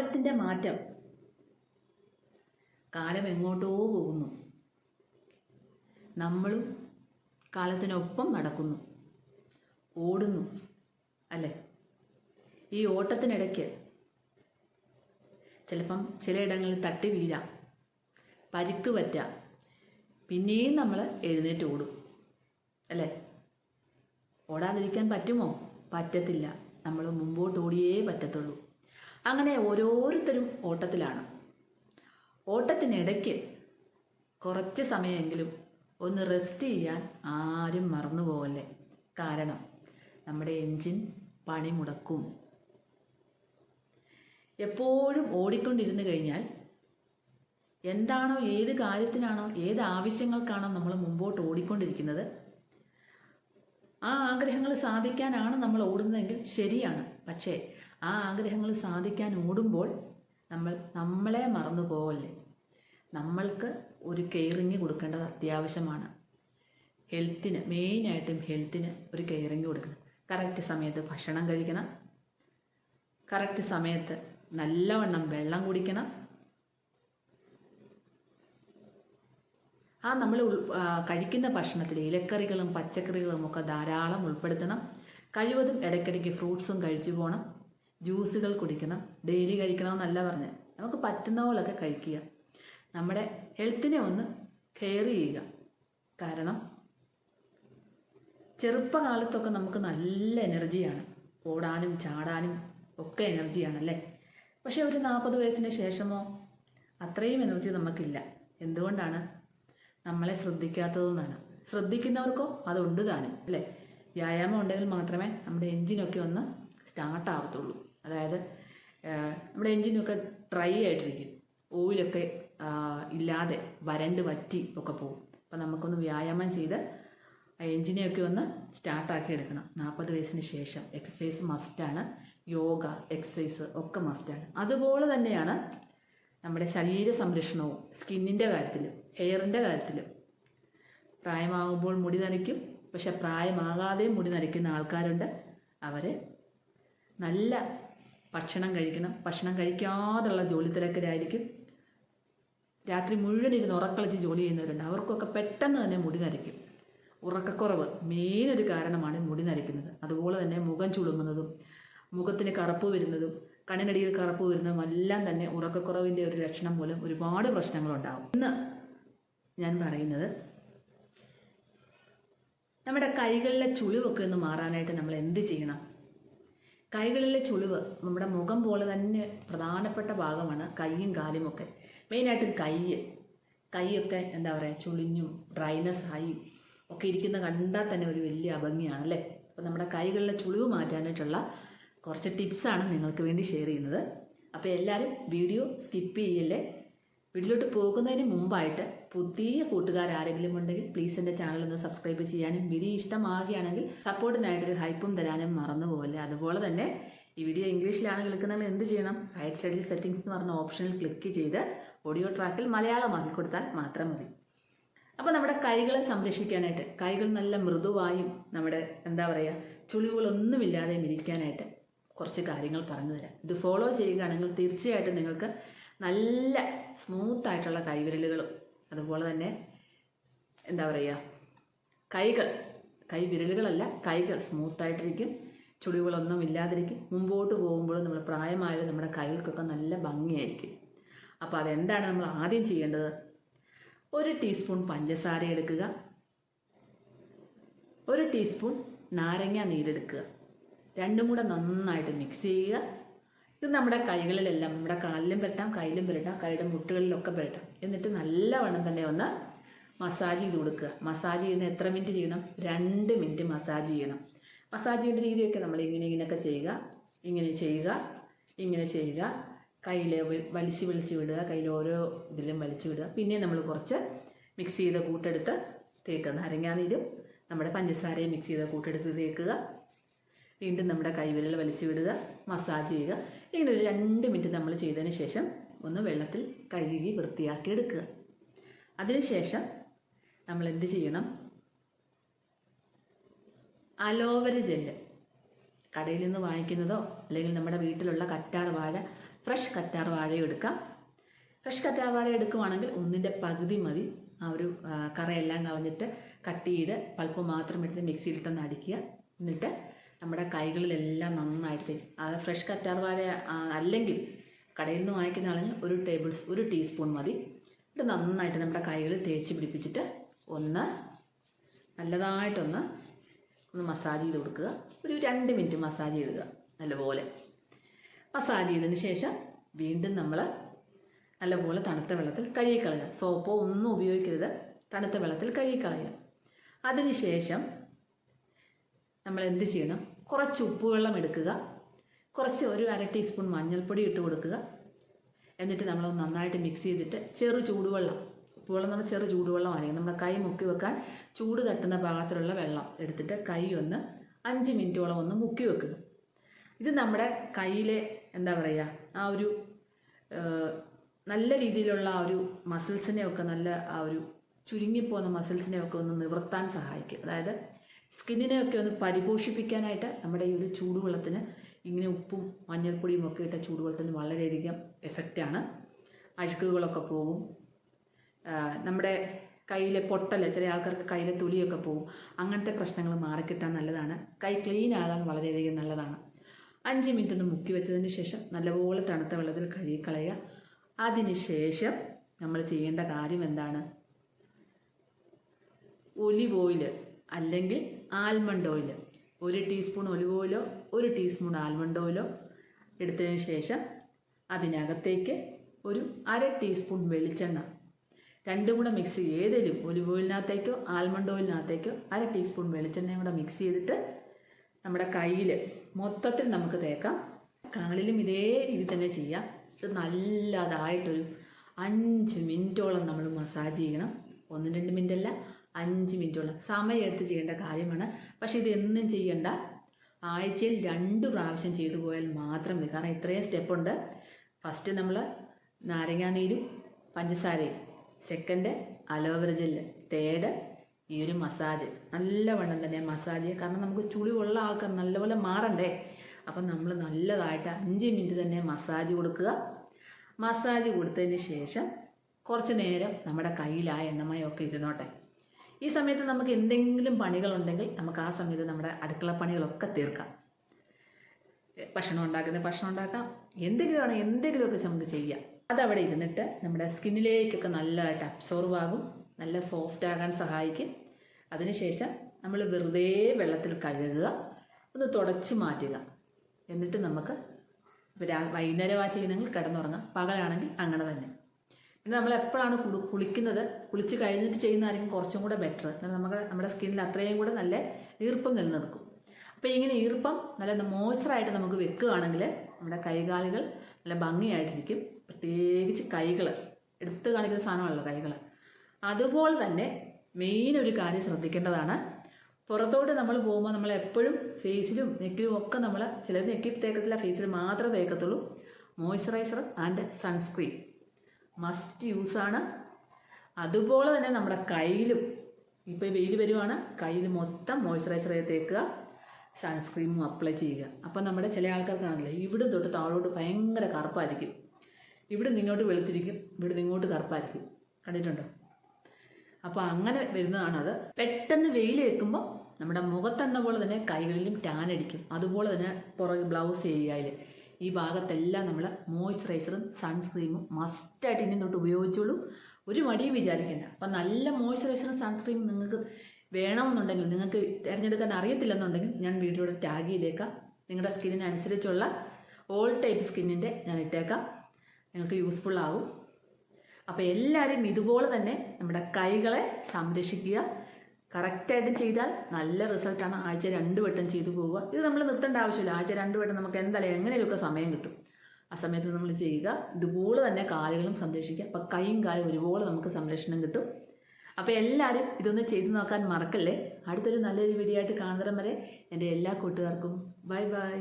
കാലത്തിന്റെ മാറ്റം. കാലം എങ്ങോട്ടോ പോകുന്നു. നമ്മളും കാലത്തിനൊപ്പം നടക്കുന്നു. ഓടുന്നു അല്ലേ? ഈ ഓട്ടത്തിനിടയ്ക്ക് ചിലപ്പം ചിലയിടങ്ങളിൽ തട്ടി വീഴാം പരിക്ക് പറ്റാം പിന്നെയും നമ്മൾ എഴുന്നേറ്റ് ഓടും അല്ലേ? ഓടാതിരിക്കാൻ പറ്റുമോ? പറ്റത്തില്ല. നമ്മൾ മുമ്പോട്ട് ഓടിയേ പറ്റത്തുള്ളൂ. അങ്ങനെ ഓരോരുത്തരും ഓട്ടത്തിലാണ്. ഓട്ടത്തിനിടയ്ക്ക് കുറച്ച് സമയമെങ്കിലും ഒന്ന് റെസ്റ്റ് ചെയ്യാൻ ആരും മറന്നു പോകല്ലേ കാരണം നമ്മുടെ എൻജിൻ പണി മുടക്കും. എപ്പോഴും ഓടിക്കൊണ്ടിരുന്നു കഴിഞ്ഞാൽ എന്താണോ ഏത് കാര്യത്തിനാണോ ഏത് ആവശ്യങ്ങൾക്കാണോ നമ്മൾ മുമ്പോട്ട് ഓടിക്കൊണ്ടിരിക്കുന്നത് ആ ആഗ്രഹങ്ങൾ സാധിക്കാനാണ് നമ്മൾ ഓടുന്നതെങ്കിൽ ശരിയാണ്. പക്ഷേ ആ ആഗ്രഹങ്ങൾ സാധിക്കാൻ ഓടുമ്പോൾ നമ്മൾ നമ്മളെ മറന്നു പോവല്ലേ? നമ്മൾക്ക് ഒരു കെയറിങ് കൊടുക്കേണ്ടത് അത്യാവശ്യമാണ്. ഹെൽത്തിന് മെയിനായിട്ടും ഹെൽത്തിന് ഒരു കെയറിങ് കൊടുക്കണം. കറക്റ്റ് സമയത്ത് ഭക്ഷണം കഴിക്കണം. കറക്റ്റ് സമയത്ത് നല്ലവണ്ണം വെള്ളം കുടിക്കണം. ആ നമ്മൾ കഴിക്കുന്ന ഭക്ഷണത്തിൽ ഇലക്കറികളും പച്ചക്കറികളും ഒക്കെ ധാരാളം ഉൾപ്പെടുത്തണം. കഴിവതും ഇടയ്ക്കിടയ്ക്ക് ഫ്രൂട്ട്സും കഴിച്ചു പോകണം ജ്യൂസുകൾ കുടിക്കണം ഡെയിലി കഴിക്കണം കഴിക്കണമെന്നല്ല പറഞ്ഞാൽ നമുക്ക് പറ്റുന്ന പോലൊക്കെ കഴിക്കുക. നമ്മുടെ ഹെൽത്തിനെ ഒന്ന് കെയർ ചെയ്യുക. കാരണം ചെറുപ്പകാലത്തൊക്കെ നമുക്ക് നല്ല എനർജിയാണ്. ഓടാനും ചാടാനും ഒക്കെ എനർജിയാണല്ലേ? പക്ഷെ ഒരു നാൽപ്പത് വയസ്സിന് ശേഷമോ അത്രയും എനർജി നമുക്കില്ല. എന്തുകൊണ്ടാണ്? നമ്മളെ ശ്രദ്ധിക്കാത്തതുകൊണ്ടാണ് ശ്രദ്ധിക്കുന്നവർക്കോ അതുണ്ട് താനും അല്ലേ? വ്യായാമം ഉണ്ടെങ്കിൽ മാത്രമേ നമ്മുടെ എൻജിനൊക്കെ ഒന്ന് സ്റ്റാർട്ട് ആവത്തുള്ളൂ. അതായത് നമ്മുടെ എൻജിനൊക്കെ ഡ്രൈ ആയിട്ടിരിക്കും. ഓയിലൊക്കെ ഇല്ലാതെ വരണ്ട് വറ്റി ഒക്കെ പോകും. അപ്പം നമുക്കൊന്ന് വ്യായാമം ചെയ്ത് എൻജിനെയൊക്കെ ഒന്ന് സ്റ്റാർട്ടാക്കി എടുക്കണം. നാൽപ്പത് വയസ്സിന് ശേഷം എക്സസൈസ് മസ്റ്റാണ് യോഗ എക്സസൈസ് ഒക്കെ മസ്റ്റാണ് അതുപോലെ തന്നെയാണ് നമ്മുടെ ശരീര സംരക്ഷണവും സ്കിന്നിന്റെ കാര്യത്തിലും ഹെയറിന്റെ കാര്യത്തിലും. പ്രായമാകുമ്പോൾ മുടി നരയ്ക്കും പക്ഷെ പ്രായമാകാതെ മുടി നരയ്ക്കുന്ന ആൾക്കാരുണ്ട്. അവരെ നല്ല ഭക്ഷണം കഴിക്കണം. ഭക്ഷണം കഴിക്കാതുള്ള ജോലി തിരക്കിലായിരിക്കും. രാത്രി മുഴുവൻ ഇരുന്ന് ഉറക്കളിച്ച് ജോലി ചെയ്യുന്നവരുണ്ട്. അവർക്കൊക്കെ പെട്ടെന്ന് തന്നെ മുടി നരയ്ക്കും. ഉറക്കക്കുറവ് മെയിൻ ഒരു കാരണമാണ് മുടി നരയ്ക്കുന്നത്. അതുപോലെ തന്നെ മുഖം ചുളുങ്ങുന്നതും മുഖത്തിന് കറുപ്പ് വരുന്നതും കണ്ണിനടിയിൽ കറുപ്പ് വരുന്നതും എല്ലാം തന്നെ ഉറക്കക്കുറവിന്റെ ഒരു ലക്ഷണം മൂലം ഒരുപാട് പ്രശ്നങ്ങളുണ്ടാകും ഇന്ന് ഞാൻ പറയുന്നത് നമ്മുടെ കൈകളിലെ ചുളിവൊക്കെ ഒന്ന് മാറാനായിട്ട് നമ്മൾ എന്ത് ചെയ്യണം? കൈകളിലെ ചുളിവ് നമ്മുടെ മുഖം പോലെ തന്നെ പ്രധാനപ്പെട്ട ഭാഗമാണ് കൈയും കാലുമൊക്കെ മെയിനായിട്ടും കൈ. കൈയൊക്കെ എന്താ പറയുക ചുളിഞ്ഞും ഡ്രൈനസ് ആയി ഒക്കെ ഇരിക്കുന്ന കണ്ടാൽ തന്നെ ഒരു വലിയ അഭംഗിയാണ് അല്ലേ? അപ്പോൾ നമ്മുടെ കൈകളിലെ ചുളിവ് മാറ്റാനായിട്ടുള്ള കുറച്ച് ടിപ്സാണ് നിങ്ങൾക്ക് വേണ്ടി ഷെയർ ചെയ്യുന്നത്. അപ്പോൾ എല്ലാവരും വീഡിയോ സ്കിപ്പ് ചെയ്യല്ലേ? വീട്ടിലോട്ട് പോകുന്നതിന് മുമ്പായിട്ട് പുതിയ കൂട്ടുകാർ ആരെങ്കിലും ഉണ്ടെങ്കിൽ പ്ലീസ് എന്റെ ചാനൽ ഒന്ന് സബ്സ്ക്രൈബ് ചെയ്യാനും വീഡിയോ ഇഷ്ടമാകുകയാണെങ്കിൽ സപ്പോർട്ടിനായിട്ടൊരു ഹൈപ്പും തരാനും മറന്നു പോകില്ല അതുപോലെ തന്നെ ഈ വീഡിയോ ഇംഗ്ലീഷിലാണ് കേൾക്കുന്നതെങ്കിൽ എന്ത് ചെയ്യണം? റൈറ്റ് സൈഡിൽ സെറ്റിംഗ്സ് എന്ന് പറഞ്ഞ ഓപ്ഷനിൽ ക്ലിക്ക് ചെയ്ത് ഓഡിയോ ട്രാക്കിൽ മലയാളമാക്കി കൊടുത്താൽ മാത്രം മതി. അപ്പോൾ നമ്മുടെ കൈകളെ സംരക്ഷിക്കാനായിട്ട് കൈകൾ നല്ല മൃദുവായും നമ്മുടെ എന്താ പറയുക ചുളിവുകളൊന്നുമില്ലാതെയും ഇരിക്കാനായിട്ട് കുറച്ച് കാര്യങ്ങൾ പറഞ്ഞു തരാം. ഇത് ഫോളോ ചെയ്യുകയാണെങ്കിൽ തീർച്ചയായിട്ടും നിങ്ങൾക്ക് നല്ല സ്മൂത്ത് ആയിട്ടുള്ള കൈവിരലുകളും. അതുപോലെ തന്നെ എന്താ പറയുക കൈകൾ. കൈവിരലുകളല്ല കൈകൾ സ്മൂത്തായിട്ടിരിക്കും ചുളിവുകളൊന്നും ഇല്ലാതിരിക്കും. മുമ്പോട്ട് പോകുമ്പോൾ നമ്മൾ പ്രായമായാലും നമ്മുടെ കൈകൾക്കൊക്കെ നല്ല ഭംഗിയായിരിക്കും. അപ്പോൾ അതെന്താണ് നമ്മൾ ആദ്യം ചെയ്യേണ്ടത്? ഒരു ടീസ്പൂൺ പഞ്ചസാര എടുക്കുക. ഒരു ടീസ്പൂൺ നാരങ്ങ നീരെടുക്കുക രണ്ടും കൂടെ നന്നായിട്ട് മിക്സ് ചെയ്യുക. ഇത് നമ്മുടെ കൈകളിലെല്ലാം നമ്മുടെ കാലിലും പുരട്ടാം കയ്യിലും പുരട്ടാം കൈയുടെ മുട്ടുകളിലൊക്കെ പുരട്ടാം. എന്നിട്ട് നല്ലവണ്ണം തന്നെ ഒന്ന് മസാജ് ചെയ്ത് കൊടുക്കുക. മസാജ് ചെയ്യുന്ന എത്ര മിനിറ്റ് ചെയ്യണം? രണ്ട് മിനിറ്റ് മസാജ് ചെയ്യണം. മസാജ് ചെയ്യേണ്ട രീതിയൊക്കെ നമ്മൾ ഇങ്ങനെ ഇങ്ങനെയൊക്കെ ചെയ്യുക. ഇങ്ങനെ ചെയ്യുക. ഇങ്ങനെ ചെയ്യുക. കയ്യിൽ വലിച്ച് വലിച്ച് വിടുക. കയ്യിൽ ഓരോ ഇതിലും വലിച്ചു വിടുക. പിന്നെ നമ്മൾ കുറച്ച് മിക്സ് ചെയ്ത കൂട്ടെടുത്ത് തേക്കുക. നാരങ്ങാനീരും നമ്മുടെ പഞ്ചസാരയും മിക്സ് ചെയ്ത കൂട്ടെടുത്ത് തേക്കുക. വീണ്ടും നമ്മുടെ കൈവിരൽ വലിച്ചു വിടുക മസാജ് ചെയ്യുക. ഇങ്ങനെ ഒരു രണ്ട് മിനിറ്റ് നമ്മൾ ചെയ്തതിന് ശേഷം ഒന്ന് വെള്ളത്തിൽ കഴുകി വൃത്തിയാക്കി എടുക്കുക. അതിനുശേഷം നമ്മൾ എന്ത് ചെയ്യണം? അലോവര ജെല്ല് കടയിൽ നിന്ന് വാങ്ങിക്കുന്നതോ അല്ലെങ്കിൽ നമ്മുടെ വീട്ടിലുള്ള കറ്റാർ വാഴ ഫ്രഷ് കറ്റാർ വാഴയും എടുക്കാം. ഫ്രഷ് കറ്റാർ വാഴ എടുക്കുവാണെങ്കിൽ ഒന്നിന്റെ പകുതി മതി. ആ ഒരു കറയെല്ലാം കളഞ്ഞിട്ട് കട്ട് ചെയ്ത് പൾപ്പ് മാത്രം എടുത്ത് മിക്സിയിലിട്ടൊന്ന് അടിക്കുക. എന്നിട്ട് നമ്മുടെ കൈകളിലെല്ലാം നന്നായിട്ട് തേച്ച്. അത് ഫ്രഷ് കറ്റാർവാഴ അല്ലെങ്കിൽ കടയിൽ നിന്ന് വാങ്ങിക്കുന്ന ആണെങ്കിൽ ഒരു ടേബിൾ ഒരു ടീസ്പൂൺ മതി. ഇത് നന്നായിട്ട് നമ്മുടെ കൈകളിൽ തേച്ച് പിടിപ്പിച്ചിട്ട് ഒന്ന് നല്ലതായിട്ടൊന്ന് ഒന്ന് മസാജ് ചെയ്ത് കൊടുക്കുക. ഒരു രണ്ട് മിനിറ്റ് മസാജ് ചെയ്തുക നല്ലപോലെ. മസാജ് ചെയ്തതിന് ശേഷം വീണ്ടും നമ്മൾ നല്ലപോലെ തണുത്ത വെള്ളത്തിൽ കഴുകിക്കളയുക സോപ്പോ ഒന്നും ഉപയോഗിക്കരുത്. തണുത്ത വെള്ളത്തിൽ കഴുകിക്കളയുക അതിനുശേഷം നമ്മൾ എന്ത് ചെയ്യണം? കുറച്ച് ഉപ്പുവെള്ളം എടുക്കുക. കുറച്ച് ഒരു അര ടീസ്പൂൺ മഞ്ഞൾപ്പൊടി ഇട്ട് കൊടുക്കുക. എന്നിട്ട് നമ്മൾ നന്നായിട്ട് മിക്സ് ചെയ്തിട്ട് ചെറു ചൂടുവെള്ളം. ഉപ്പുവെള്ളം നമ്മൾ ചെറു ചൂടുവെള്ളം ആയിരിക്കും നമ്മുടെ കൈ മുക്കി വെക്കാൻ ചൂട് തട്ടുന്ന പാകത്തിലുള്ള വെള്ളം എടുത്തിട്ട് കൈ ഒന്ന് അഞ്ച് മിനിറ്റോളം ഒന്ന് മുക്കി വെക്കുക. ഇത് നമ്മുടെ കയ്യിലെ എന്താ പറയുക ആ ഒരു നല്ല രീതിയിലുള്ള ആ ഒരു മസിൽസിനെ ഒക്കെ നല്ല ആ ഒരു ചുരുങ്ങിപ്പോകുന്ന മസിൽസിനെ ഒക്കെ ഒന്ന് നിവർത്താൻ സഹായിക്കും. അതായത് സ്കിന്നിനെ ഒക്കെ ഒന്ന് പരിപോഷിപ്പിക്കാനായിട്ട് നമ്മുടെ ഈ ഒരു ചൂടുവെള്ളത്തിന് ഇങ്ങനെ ഉപ്പും മഞ്ഞൾപ്പൊടിയും ഒക്കെ ഇട്ട ചൂടുവെള്ളത്തിന് വളരെയധികം എഫക്റ്റാണ് അഴുക്കുകളൊക്കെ പോകും നമ്മുടെ കയ്യിലെ പൊട്ടൽ ചില ആൾക്കാർക്ക് കയ്യിലെ തൊലിയൊക്കെ പോകും അങ്ങനത്തെ പ്രശ്നങ്ങൾ മാറിക്കിട്ടാൻ നല്ലതാണ്. കൈ ക്ലീൻ ആകാൻ വളരെയധികം നല്ലതാണ്. അഞ്ച് മിനിറ്റ് ഒന്ന് മുക്കി വെച്ചതിന് ശേഷം നല്ലപോലെ തണുത്ത വെള്ളത്തിൽ കഴുകിക്കളയുക. അതിന് ശേഷം നമ്മൾ ചെയ്യേണ്ട കാര്യം എന്താണ്? ഒലിവ് ഓയിൽ അല്ലെങ്കിൽ ആൽമണ്ട് ഓയിൽ ഒരു ടീസ്പൂൺ ഒലിവ് ഓയിലോ ഒരു ടീസ്പൂൺ ആൽമണ്ട് ഓയിലോ എടുത്തതിന് ശേഷം അതിനകത്തേക്ക് ഒരു അര ടീസ്പൂൺ വെളിച്ചെണ്ണ. രണ്ടും കൂടെ മിക്സ് ഏതെങ്കിലും ഒലിവ് ഓയിലിനകത്തേക്കോ ആൽമണ്ട് ഓയിലിനകത്തേക്കോ അര ടീസ്പൂൺ വെളിച്ചെണ്ണയും കൂടെ മിക്സ് ചെയ്തിട്ട് നമ്മുടെ കയ്യിൽ മൊത്തത്തിൽ നമുക്ക് തേക്കാം. കാലിലും ഇതേ രീതി തന്നെ ചെയ്യാം. ഇത് നല്ലതായിട്ടൊരു അഞ്ച് മിനിറ്റോളം നമ്മൾ മസാജ് ചെയ്യണം. ഒന്ന് രണ്ട് മിനിറ്റ് അല്ല അഞ്ച് മിനിറ്റോളം. സമയം എടുത്ത് ചെയ്യേണ്ട കാര്യമാണ്. പക്ഷേ ഇത് ചെയ്യണ്ട. ആഴ്ചയിൽ രണ്ട് പ്രാവശ്യം ചെയ്തു പോയാൽ മാത്രം മതി. കാരണം ഇത്രയും സ്റ്റെപ്പുണ്ട്. ഫസ്റ്റ് നമ്മൾ നാരങ്ങാനീരും പഞ്ചസാരയും സെക്കൻഡ് അലോവേര ജെല്ല് തേർഡ് ഈ ഒരു മസാജ്. നല്ലവണ്ണം തന്നെ മസാജ് കാരണം നമുക്ക് ചുളിവുള്ള ആൾക്കാർ നല്ലപോലെ മാറണ്ടേ. അപ്പം നമ്മൾ നല്ലതായിട്ട് അഞ്ച് മിനിറ്റ് തന്നെ മസാജ് കൊടുക്കുക. മസാജ് കൊടുത്തതിന് ശേഷം കുറച്ച് നേരം നമ്മുടെ കയ്യിൽ ആ എണ്ണമയൊക്കെ ഇരുന്നോട്ടെ. ഈ സമയത്ത് നമുക്ക് എന്തെങ്കിലും പണികളുണ്ടെങ്കിൽ നമുക്ക് ആ സമയത്ത് നമ്മുടെ അടുക്കള പണികളൊക്കെ തീർക്കാം. ഭക്ഷണം ഉണ്ടാക്കുന്ന ഭക്ഷണം ഉണ്ടാക്കാം. എന്തെങ്കിലും ആണ് എന്തെങ്കിലുമൊക്കെ നമുക്ക് ചെയ്യാം. അതവിടെ ഇരുന്നിട്ട് നമ്മുടെ സ്കിന്നിലേക്കൊക്കെ നല്ലതായിട്ട് അബ്സോർവ് ആകും. നല്ല സോഫ്റ്റ് ആകാൻ സഹായിക്കും. അതിനുശേഷം നമ്മൾ വെറുതെ വെള്ളത്തിൽ കഴുകുക. ഒന്ന് തുടച്ച് മാറ്റുക. എന്നിട്ട് നമുക്ക് ഇപ്പോൾ രാ വൈകുന്നേരം ആ ചെയ്യുന്നെങ്കിൽ കിടന്നുറങ്ങാം. പകലാണെങ്കിൽ അങ്ങനെ തന്നെ. പിന്നെ നമ്മൾ എപ്പോഴാണ് കുളിക്കുന്നത്? കുളിച്ച് കഴിഞ്ഞിട്ട് ചെയ്യുന്നതായിരിക്കും കുറച്ചും കൂടെ ബെറ്റർ നമ്മുടെ നമ്മുടെ സ്കിന്നിൽ അത്രയും കൂടെ നല്ല ഈർപ്പം നിലനിൽക്കും. അപ്പോൾ ഇങ്ങനെ ഈർപ്പം നല്ല മോയ്സ്ചറായിട്ട് നമുക്ക് വെക്കുകയാണെങ്കിൽ നമ്മുടെ കൈകാലുകൾ നല്ല ഭംഗിയായിട്ടിരിക്കും. പ്രത്യേകിച്ച് കൈകൾ എടുത്ത് കാണിക്കുന്ന സാധനമാണല്ലോ കൈകൾ അതുപോലെ തന്നെ മെയിൻ ഒരു കാര്യം ശ്രദ്ധിക്കേണ്ടതാണ്. പുറത്തോട്ട് നമ്മൾ പോകുമ്പോൾ നമ്മൾ എപ്പോഴും ഫേസിലും നെക്കിലും ഒക്കെ നമ്മൾ ചിലർ നെക്കിൽ തേക്കത്തില്ല ഫേസിൽ മാത്രമേ തേക്കത്തുള്ളൂ. മോയ്സ്ചറൈസർ ആൻഡ് സൺസ്ക്രീൻ മസ്റ്റ് യൂസാണ്. അതുപോലെ തന്നെ നമ്മുടെ കയ്യിലും ഇപ്പോൾ വെയിൽ വരുവാണ് കയ്യിൽ മൊത്തം മോയ്സ്ചറൈസർ തേക്കുക സൺസ്ക്രീമും അപ്ലൈ ചെയ്യുക. അപ്പം നമ്മുടെ ചില ആൾക്കാർക്കാണല്ലോ ഇവിടെ തൊട്ട് താഴോട്ട് ഭയങ്കര കറുപ്പായിരിക്കും. ഇവിടെ നിങ്ങോട്ട് വെളുത്തിരിക്കും ഇവിടെ നിങ്ങോട്ട് കറുപ്പായിരിക്കും. കണ്ടിട്ടുണ്ടോ? അപ്പോൾ അങ്ങനെ വരുന്നതാണത്. പെട്ടെന്ന് വെയിൽ വെക്കുമ്പോൾ നമ്മുടെ മുഖത്തെന്ന പോലെ തന്നെ കൈകളിലും ടാൻ അടിക്കും. അതുപോലെ തന്നെ പുറകെ ബ്ലൗസ് ഏരിയയിൽ ഈ ഭാഗത്തെല്ലാം നമ്മൾ മോയ്സ്ചറൈസറും സൺസ്ക്രീമും മസ്റ്റായിട്ട് ഇനി തൊട്ട് ഉപയോഗിച്ചോളൂ. ഒരു മടിയും വിചാരിക്കേണ്ട. അപ്പം നല്ല മോയ്സ്ചറൈസറും സൺസ്ക്രീമും നിങ്ങൾക്ക് വേണമെന്നുണ്ടെങ്കിൽ നിങ്ങൾക്ക് തിരഞ്ഞെടുക്കാൻ അറിയത്തില്ലെന്നുണ്ടെങ്കിൽ ഞാൻ വീഡിയോയുടെ ടാഗ് ചെയ്തേക്കാം. നിങ്ങളുടെ സ്കിന്നിനനുസരിച്ചുള്ള ഓൾ ടൈപ്പ് സ്കിന്നിന്റെ ഞാൻ ഇട്ടേക്കാം. നിങ്ങൾക്ക് യൂസ്ഫുൾ ആവും. അപ്പോൾ എല്ലാവരും ഇതുപോലെ തന്നെ നമ്മുടെ കൈകളെ സംരക്ഷിക്കുക. കറക്റ്റായിട്ട് ചെയ്താൽ നല്ല റിസൾട്ടാണ് ആഴ്ച രണ്ട് വട്ടം ചെയ്തു പോവുക. ഇത് നമ്മൾ നിർത്തേണ്ട ആവശ്യമില്ല. ആഴ്ച രണ്ട് വട്ടം നമുക്ക് എന്തായാലും എങ്ങനെയൊക്കെ സമയം കിട്ടും. ആ സമയത്ത് നമ്മൾ ചെയ്യുക. ഇതുപോലെ തന്നെ കാലുകളും സംരക്ഷിക്കുക. അപ്പോൾ കൈയും കാലും ഒരുപോലെ നമുക്ക് സംരക്ഷണം കിട്ടും. അപ്പോൾ എല്ലാവരും ഇതൊന്ന് ചെയ്തു നോക്കാൻ മറക്കല്ലേ? അടുത്തൊരു നല്ലൊരു വീഡിയോ ആയിട്ട് കാണുന്നതരം വരെ എന്റെ എല്ലാ കൂട്ടുകാർക്കും ബൈ ബൈ